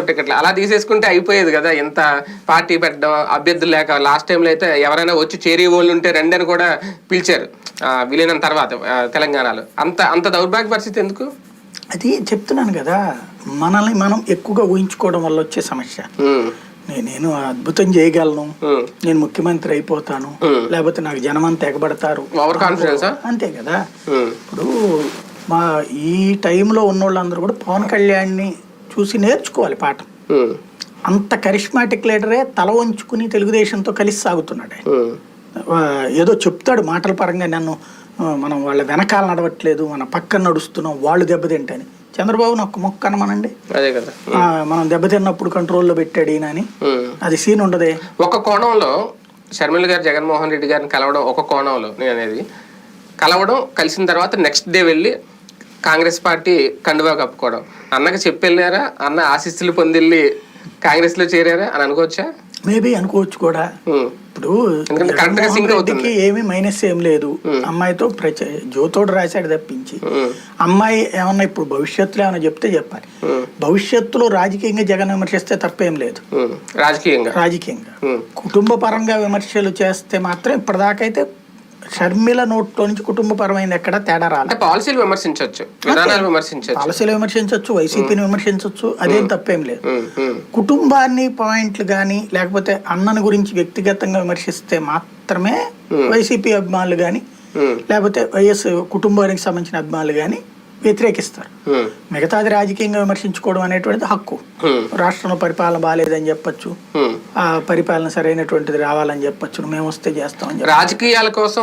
టికెట్లు అలా తీసేసుకుంటే అయిపోయేది కదా ఎంత పార్టీ పెట్టడం అభ్యర్థులు లేక లాస్ట్ టైంలో అయితే ఎవరైనా వచ్చి చేరి వాళ్ళు ఉంటే రండి అని కూడా పిలిచారు విలీనం తర్వాత తెలంగాణలో. అంత అంత దౌర్భాగ్య పరిస్థితి ఎందుకు? అది చెప్తున్నాను కదా మనల్ని మనం ఎక్కువగా ఊహించుకోవడం వల్ల వచ్చే సమస్య. నేను అద్భుతం చేయగలను నేను ముఖ్యమంత్రి అయిపోతాను. లేకపోతే నాకు జనమంతా ఎగబడతారు ఓవర్ కాన్ఫిడెన్సా అంతే కదా. ఇప్పుడు మా ఈ టైంలో ఉన్నోళ్ళందరూ కూడా పవన్ కళ్యాణ్ని చూసి నేర్చుకోవాలి పాఠం. అంత కరిష్మాటిక్ లీడరే తల వంచుకుని తెలుగుదేశంతో కలిసి సాగుతున్నాడు ఏదో చెప్తాడు మాటల పరంగా నన్ను మనం వాళ్ళ వెనకాల నడవట్లేదు మన పక్కన నడుస్తున్నాం వాళ్ళు దెబ్బతింటని. చంద్రబాబు ఒక్క మొక్క అనమనండి. అదే కదా. మనం దెబ్బతిన్నప్పుడు కంట్రోల్లో పెట్టాడు ఈయన అని. అది సీన్ ఉండదే. ఒక కోణంలో షర్మిల గారు జగన్మోహన్ రెడ్డి గారిని కలవడం ఒక కోణంలో నేను అనేది కలవడం కలిసిన తర్వాత నెక్స్ట్ డే వెళ్ళి కాంగ్రెస్ పార్టీ కండువా కప్పుకోవడం. అన్నకి చెప్పి వెళ్ళారా అన్న ఆశీస్సులు పొందిల్లి కాంగ్రెస్లో చేరారా అని అనుకోవచ్చా? మేబీ అనుకోవచ్చు కూడా. ఇప్పుడు. రెడ్డికి ఏమీ మైనస్ ఏం లేదు. అమ్మాయితో ప్రచ జ్యోతోడు రాశాడు తప్పించి. అమ్మాయి ఏమన్నా ఇప్పుడు భవిష్యత్తులో ఏమైనా చెప్తే చెప్పాలి. భవిష్యత్తులో రాజకీయంగా జగన్ విమర్శిస్తే తప్పేం లేదు. రాజకీయంగా. రాజకీయంగా. కుటుంబ పరంగా విమర్శలు చేస్తే మాత్రం ఇప్పటిదాకైతే షర్మిల నోట్లో నుంచి కుటుంబ పరమైంది ఎక్కడ తేడా రాలే. పాలసీలు విమర్శించవచ్చు విధానాలు విమర్శించవచ్చు పాలసీలు విమర్శించవచ్చు వైసీపీని విమర్శించవచ్చు అదేం తప్పేం లేదు. కుటుంబాన్ని పాయింట్లు కానీ లేకపోతే అన్నని గురించి వ్యక్తిగతంగా విమర్శిస్తే మాత్రమే వైసీపీ అభిమానులు కానీ లేకపోతే వైఎస్ కుటుంబానికి సంబంధించిన అభిమానులు కానీ వ్యతిరేకిస్తారు. మిగతాది రాజకీయంగా విమర్శించుకోవడం అనేటువంటిది హక్కు. రాష్ట్రంలో పరిపాలన బాగాలేదని చెప్పొచ్చు. ఆ పరిపాలన సరైనటువంటిది రావాలని చెప్పొచ్చు. మేము వస్తే చేస్తామని. రాజకీయాల కోసం